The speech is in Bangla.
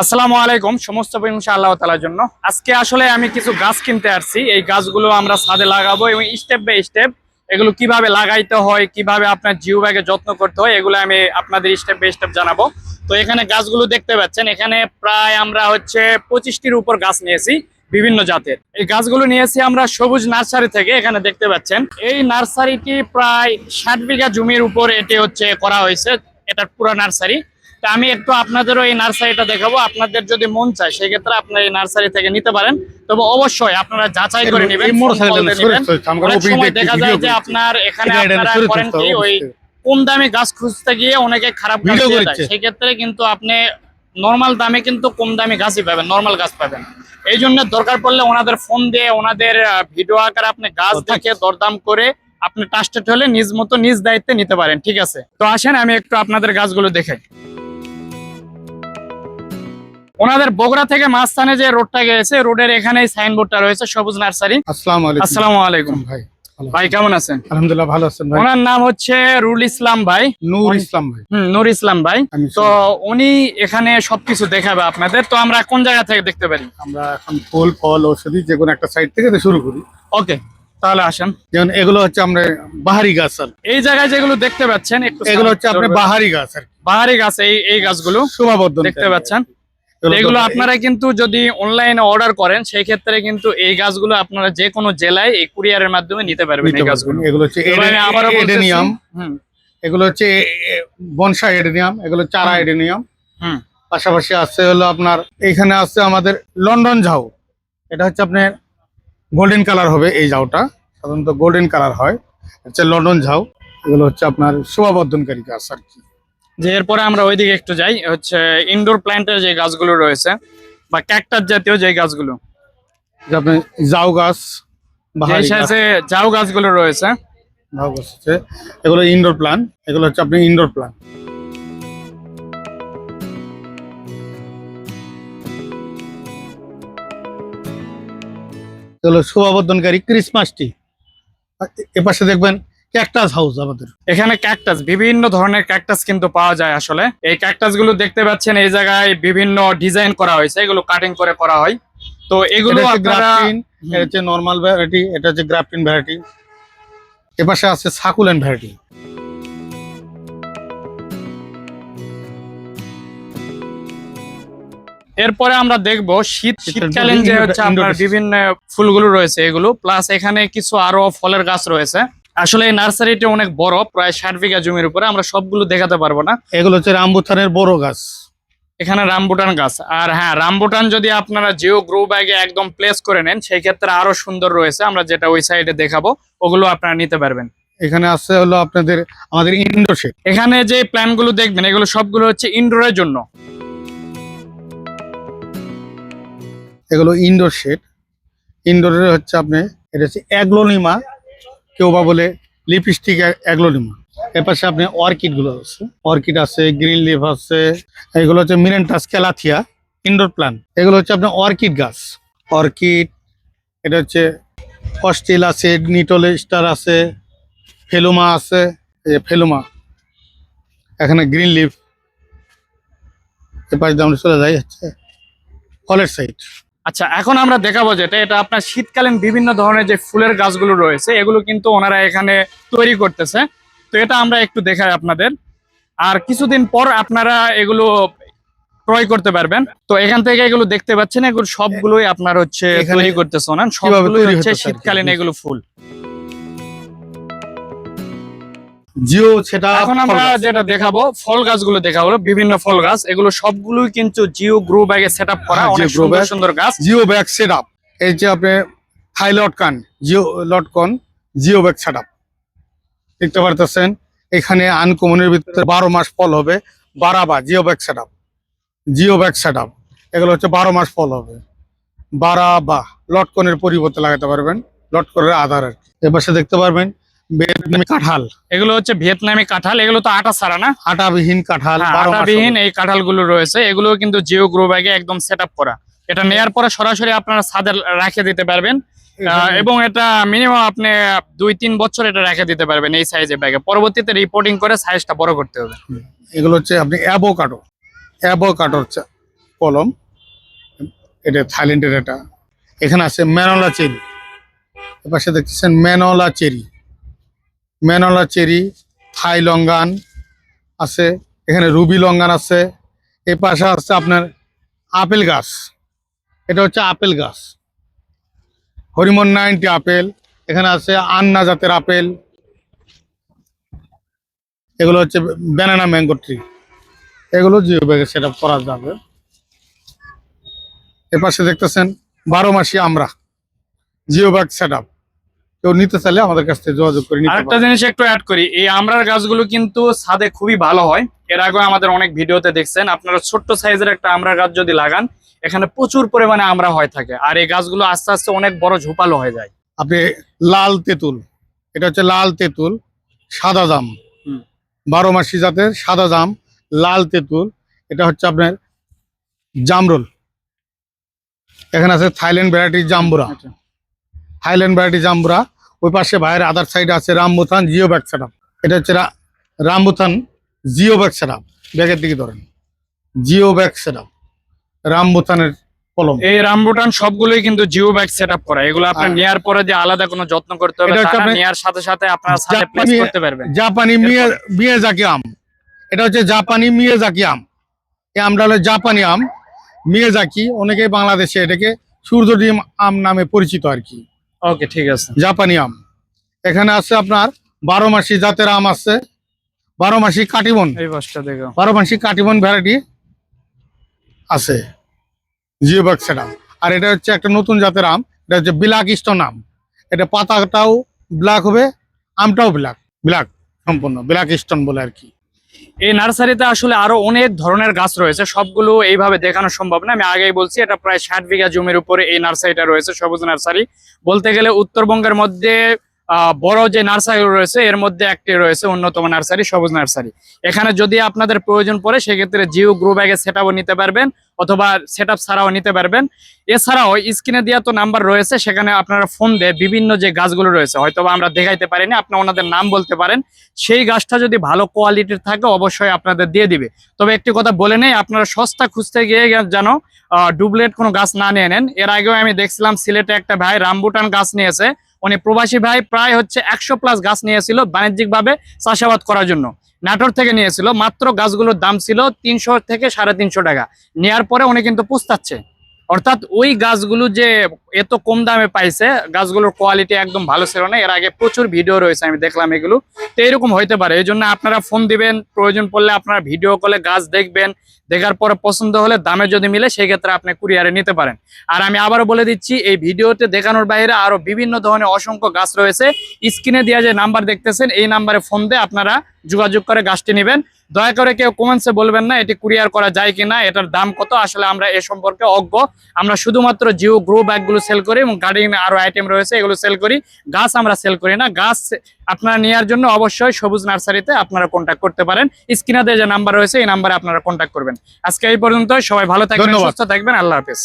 আসসালামু আলাইকুম, সমস্ত প্রশংসা আল্লাহ তালার জন্য। আজকে আসলে আমি কিছু গাছ কিনতে আসছি। এই গাছগুলো আমরা ছাদে লাগাবো এবং স্টেপ বাই স্টেপ এগুলো কীভাবে লাগাইতে হয়, কীভাবে আপনার জিও ব্যাগে যত্ন করতে হয়, এগুলো আমি আপনাদের স্টেপ বাই স্টেপ জানাব। তো এখানে গাছগুলো দেখতে পাচ্ছেন, এখানে প্রায় আমরা হচ্ছে পঁচিশটির উপর গাছ নিয়েছি, বিভিন্ন জাতের। এই গাছগুলো নিয়েছি আমরা সবুজ নার্সারি থেকে, এখানে দেখতে পাচ্ছেন। এই নার্সারিটি প্রায় ষাট বিঘা জমির উপর এটি হচ্ছে করা হয়েছে এটা পুরো নার্সারি। তা আমি একটু আপনাদেরও এই নার্সারিটা দেখাবো। আপনাদের যদি মন চায় সেক্ষেত্রে আপনারা এই নার্সারি থেকে নিতে পারেন। তবে অবশ্যই আপনারা যাচাই করে নেবেন দেখা যায় যে আপনার এখানে এটা- এটা আপনারা করেন কি ওই কম দামে গাছ খুঁজতে গিয়ে অনেকে খারাপ গাছ ভিডিও দিয়ে দেয়। সেক্ষেত্রে কিন্তু আপনি নর্মাল দামে কিন্তু কম দামে গাছই পাবেন নর্মাল গাছ পাবেন। এই জন্য দরকার পড়লে ওনাদের ফোন দিয়ে ওনাদের ভিডিও আকারে আপনি গাছ দেখে দরদাম করে আপনি টাস্টেড হলে নিজ মতো নিজ দায়িত্বে নিতে পারেন ঠিক আছে? তো আসেন আমি একটু আপনাদের গাছগুলো দেখাই। ওনাদের বগুড়া থেকে মাঝখানে যে রোডটা গেছে রোডের এখানেই সাইনবোর্ডটা রয়েছে সবুজ নার্সারি আসসালামু আলাইকুম। আসসালামু আলাইকুম। ভাই ভাই কেমন আছেন? আলহামদুলিল্লাহ ভালো আছেন ভাই। ওনার নাম হচ্ছে রুল ইসলাম ভাই। নূর ইসলাম ভাই। হুম নুর ইসলাম ভাই। তো উনি এখানে সবকিছু দেখাবে আপনাদের। তো আমরা কোন জায়গা থেকে দেখতে পারি? আমরা এখন ফুল ফল ঔষধি যে কোনো একটা সাইড থেকে শুরু করি। ওকে তাহলে আসেন। যেমন এগুলো হচ্ছে আমরা বাহারি গাছ আর এই জায়গায় যেগুলো দেখতে পাচ্ছেন এগুলো হচ্ছে ধরবেন। বাহারি গাছ আর বাহারি গাছ এই এই গাছগুলো শোভাবর্ধন দেখতে পাচ্ছেন। এগুলো আপনারা কিন্তু যদি অনলাইনে অর্ডার করেন সেই ক্ষেত্রে কিন্তু এই গাছগুলো আপনারা যে কোনো জেলায় এই কুরিয়ারের মাধ্যমে নিতে পারবেন এই গাছগুলো। এগুলো হচ্ছে এডেনিয়াম। হুম। এগুলো হচ্ছে বনসা এডেনিয়াম এগুলো চারা এডেনিয়াম। হুম। পাশাপাশি আছে হলো আপনার এখানে আছে আমাদের লন্ডন ঝাউ। এটা হচ্ছে আপনার গোল্ডেন কালার হবে এই ঝাউটা। সাধারণত গোল্ডেন কালার হয়। হচ্ছে লন্ডন ঝাউ। এগুলো হচ্ছে আপনার শোভাবর্ধনকারী গাছ আর কি। যে এরপরে আমরা ওইদিকে একটু যাই হচ্ছে ইনডোর প্ল্যান্টের যে গাছগুলো রয়েছে বা ক্যাকটাস জাতীয় যে গাছগুলো। আপনার গাছ সাইজে ঝাউ গাছগুলো রয়েছে। গাছ এগুলো ইনডোর প্লান এগুলো হচ্ছে আপনি ইনডোর প্লান এগুলো শোভাবর্ধনকারী ক্রিসমাস ট্রি এপাশে দেখবেন ক্যাকটাস হাউস আমাদের। এখানে ক্যাকটাস বিভিন্ন ধরনের ক্যাকটাস কিন্তু পাওয়া যায় আসলে। এই ক্যাকটাসগুলো দেখতে পাচ্ছেন এই জায়গায় বিভিন্ন ডিজাইন করা হয়েছে এগুলো কাটিং করে করা হয়। তো এগুলো আপনারা এটা হচ্ছে নর্মাল ভ্যারাইটি এটা হচ্ছে গ্রাফটিন ভ্যারাইটি এপাশে আছে সাকুলেন ভ্যারাইটি এরপরে আমরা দেখব শীত শীতকালীন যে হচ্ছে আপনার বিভিন্ন ফুলগুলো রয়েছে এগুলো প্লাস এখানে কিছু আরও ফলের গাছ রয়েছে। আসলে এই নার্সারিটা অনেক বড় প্রায় ষাট বিঘা জমির উপরে আমরা সবগুলো দেখাতে পারব না। এগুলো হচ্ছে রামবুথানের বড় গাছ। এখানে রামবুটান গাছ। আর হ্যাঁ রামবুটান যদি আপনারা জিও গ্রো ব্যাগে একদম প্লেস করে নেন সেই ক্ষেত্রে আরও সুন্দর রয়েছে। আমরা যেটা ওই সাইডে দেখাবো ওগুলো আপনারা নিতে পারবেন। এখানে আছে হলো আপনাদের আমাদের ইনডোর শেড এখানে যে প্ল্যানগুলো দেখবেন এগুলো সবগুলো হচ্ছে ইনডোরের জন্য। এগুলো ইনডোর শেড ইনডোরের হচ্ছে আপনি এটা হচ্ছে অ্যাগ্লোনিমা কেউ বলে লিপস্টিক অ্যাগ্লোনিমা এর পাশে আপনি অর্কিডগুলো আছে। অর্কিড আছে, গ্রিন লিফ আছে, এগুলো হচ্ছে মিরেন্টাস ক্যালাথিয়া ইনডোর প্লান্ট। এগুলো হচ্ছে আপনার অর্কিড গাছ। অর্কিড, এটা হচ্ছে অস্টিল আছে, নিটল স্টার আছে, ফেলুমা আছে, এই ফেলুমা। এখানে গ্রিন লিফ। এ পাশে আমরা চলে যাই হচ্ছে ফলের সাইড। আচ্ছা এখন আমরা দেখাবো যেটা এটা আপনার শীতকালীন বিভিন্ন ধরনের যে ফুলের গাছগুলো রয়েছে এগুলো কিন্তু ওনারা এখানে তৈরি করতেছে। তো এটা আমরা একটু দেখাই আপনাদের। আর কিছুদিন পর আপনারা এগুলো ক্রয় করতে পারবেন। তো এখান থেকে এগুলো দেখতে পাচ্ছেন এগুলো সবগুলোই আপনার হচ্ছে তৈরি করতেছে ওনার। সবগুলোই হচ্ছে? শীতকালীন এগুলো ফুল। জিও সেটা এখন আমরা যেটা দেখাবো ফল গাছগুলো দেখাবো বিভিন্ন ফল গাছ। এগুলো সবগুলোই কিন্তু জিও গ্রো ব্যাগে সেট আপ করা হ্যাঁ, অনেক সুন্দর সুন্দর গাছ। জিও ব্যাগ সেট আপ এই যে আপনি থাই লটকান জিও লটকন জিও ব্যাগ সেট আপ দেখতে পারতেছেন? এখানে আনকমনের ভিতরে বারো মাস ফল হবে। বারাবা geo bag set up geo bag set up এগুলো হচ্ছে বারো মাস ফল হবে। বারাবা লটকনের পরিবর্তে লাগাতে পারবেন। লটকনের আধার আর কি দেখতে পারবেন? ভিয়েতনামি কাঁঠাল। এগুলো হচ্ছে ভিয়েতনামি কাঁঠাল এগুলো তো আটা সারা না? আটাবিহীন কাঁঠাল হ্যাঁ, আটাবিহীন এই কাঁঠালগুলো রয়েছে এগুলো কিন্তু জিও গ্রো ব্যাগে একদম সেট করা। এটা নেয়ার পরে সরাসরি আপনারা ছাদে রেখে দিতে পারবেন। এবং এটা মিনিমাম আপনি দুই তিন বছর এটা রেখে দিতে পারবেন এই সাইজের ব্যাগে। পরবর্তীতে রিপোর্টিং করে সাইজটা বড় করতে হবে। এগুলো হচ্ছে আপনি অ্যাভোকাডো অ্যাভোকাডো হচ্ছে কলম এটা থাইল্যান্ডের এটা। এখানে আছে ম্যানোলা চেরি এপাশে দেখতেছেন ম্যানোলা চেরি ম্যানোলা চেরি, থাই লঙ্গান আছে, এখানে রুবি লঙ্গান আছে এ পাশে আছে আপনার আপেল গাছ। এটা হচ্ছে আপেল গাছ। হরিমন নাইনটি আপেল, এখানে আছে আন্না জাতের আপেল। এগুলো হচ্ছে ব্যানানা ম্যাঙ্গো ট্রি। এগুলো জিও ব্যাগে সেট আপ করা যাবে। এ পাশে দেখতেছেন বারো মাসি আমরা জিও ব্যাগ সেট কেউ নিতে চাইলে আমাদের কাছ থেকে যোগাযোগ করে আরেকটা জিনিস একটু অ্যাড করি। এই আমরার গাছগুলো কিন্তু ছাদে খুবই ভালো হয়। এর আগে আমাদের অনেক ভিডিওতে দেখছেন আপনারা ছোট্ট সাইজের একটা আমরা গাছ যদি লাগান এখানে প্রচুর পরিমাণে আমরা হয় থাকে। আর এই গাছগুলো আস্তে আস্তে অনেক বড় ঝোপালো হয়ে যায়। আপনি লাল তেঁতুল এটা হচ্ছে লাল তেঁতুল সাদা জাম। বারো মাসি জাতের সাদা জাম লাল তেঁতুল এটা হচ্ছে আপনার জামরুল। এখানে আছে থাইল্যান্ড ভ্যারাইটি জাম্বুরা। থাইল্যান্ড ভ্যারাইটি জাম্বুরা ওই পাশে ভাইয়ের আদার সাইডে আছে রামবুথান জিও ব্যাগ সেট এটা হচ্ছে রামবুথান জিও ব্যাগ সেট ব্যাগের দিকে ধরেন। জিও ব্যাগ সেট রামবুথানের কলম। এই রামবুটান সবগুলোই কিন্তু জিও ব্যাগ সেট আপ করা। এগুলো আপনার আর- নেওয়ার পরে যে আলাদা কোনো যত্ন করতে হবে এটা হচ্ছে তা না, আপনার- নেওয়ার সাথে সাথে আপনারা সাথে প্লেস জাপানি- করতে পারবেন। জাপানি মিয়ে মিয়াজাকি আম। এটা হচ্ছে জাপানি মিয়াজাকি আম। এই আমটা হলো জাপানি আম। মিয়াজাকি অনেকেই বাংলাদেশে এটাকে সূর্য ডিম আম নামে পরিচিত আর কি। ওকে ঠিক আছে। জাপানি আম। এখানে আছে আপনার বারো মাসি জাতের আম আছে। বারো মাসি কাটিবন। এই বাসটা দেখো। বারো মাসি কাটিবন ভ্যারাইটি আছে। জিও বাগ আর এটা হচ্ছে একটা নতুন জাতের আম। এটা হচ্ছে ব্ল্যাক স্টোন আম। এটা পাতাটাও ব্ল্যাক হবে আমটাও ব্ল্যাক। ব্ল্যাক সম্পূর্ণ ব্ল্যাক স্টোন বলে আর কি। এই নার্সারিতে আসলে আরও অনেক ধরনের গাছ রয়েছে। সবগুলো এইভাবে দেখানো সম্ভব না। আমি আগেই বলছি, এটা প্রায় ষাট বিঘা জমির উপরে এই নার্সারিটা রয়েছে, সবুজ নার্সারি। বলতে গেলে উত্তরবঙ্গের মধ্যে বড় যে নার্সারি রয়েছে, এর মধ্যে একটি রয়েছে অন্যতম নার্সারি, সবুজ নার্সারি। এখানে যদি আপনাদের প্রয়োজন পড়ে, সেক্ষেত্রে জিও গ্রো ব্যাগে সেট নিতে পারবেন অথবা সেট ছাড়াও নিতে পারবেন। এছাড়াও স্ক্রিনে দেওয়া তো নাম্বার রয়েছে, সেখানে আপনারা ফোন দিয়ে বিভিন্ন যে গাছগুলো রয়েছে হয়তো আমরা দেখাইতে পারিনি, আপনি ওনাদের নাম বলতে পারেন। সেই গাছটা যদি ভালো কোয়ালিটির থাকে, অবশ্যই আপনাদের দিয়ে দিবে। তবে একটি কথা বলে নেই, আপনারা সস্তা খুঁজতে গিয়ে যেন ডুপ্লেট কোনো গাছ না নিয়ে নেন। এর আগেও আমি দেখছিলাম, সিলেটে একটা ভাই রামবুটান গাছ নিয়েছে। উনি প্রবাসী ভাই, প্রায় হচ্ছে একশো প্লাস গাছ নিয়েছিল বাণিজ্যিকভাবে চাষাবাদ করার জন্য। নাটোর থেকে নিয়েছিল, মাত্র গাছগুলোর দাম ছিল তিনশো থেকে সাড়ে তিনশো টাকা। নেওয়ার পরে উনি কিন্তু পুস্তাচ্ছে অর্থাৎ ওই গাছগুলো যে এত কম দামে পাইছে, গাছগুলোর কোয়ালিটি একদম ভালো ছিল না। এর আগে প্রচুর ভিডিও রয়েছে, আমি দেখলাম এগুলো। তো এরকম হইতে পারে, এই জন্য আপনারা ফোন দিবেন, প্রয়োজন পড়লে আপনারা ভিডিও কলে গাছ দেখবেন, দেখার পরে পছন্দ হলে দামে যদি মিলে সেই ক্ষেত্রে আপনি কুরিয়ারে নিতে পারেন। আর আমি আবারও বলে দিচ্ছি, এই ভিডিওতে দেখানোর বাইরে আরও বিভিন্ন ধরনের অসংখ্য গাছ রয়েছে। স্ক্রিনে দেওয়া যে নাম্বার দেখতেছেন, এই নাম্বারে ফোন দিয়ে আপনারা যোগাযোগ করে গাছটি নেবেন। দয়া করে কেউ কমেন্টসে বলবেন না এটি কুরিয়ার করা যায় কিনা এটার দাম কত? আসলে আমরা এ সম্পর্কে অজ্ঞ। আমরা শুধুমাত্র জিও গ্রো ব্যাগগুলো সেল করি এবং গার্ডেন আরও আইটেম রয়েছে এগুলো সেল করি। গাছ আমরা সেল করি না। গাছ আপনারা নেওয়ার জন্য অবশ্যই সবুজ নার্সারিতে আপনারা কন্ট্যাক্ট করতে পারেন। স্ক্রিনে যে নাম্বার রয়েছে এই নাম্বারে আপনারা কন্ট্যাক্ট করবেন। আজকে এই পর্যন্ত সবাই ভালো থাকবেন। সুস্থ থাকবেন। আল্লাহ হাফেজ।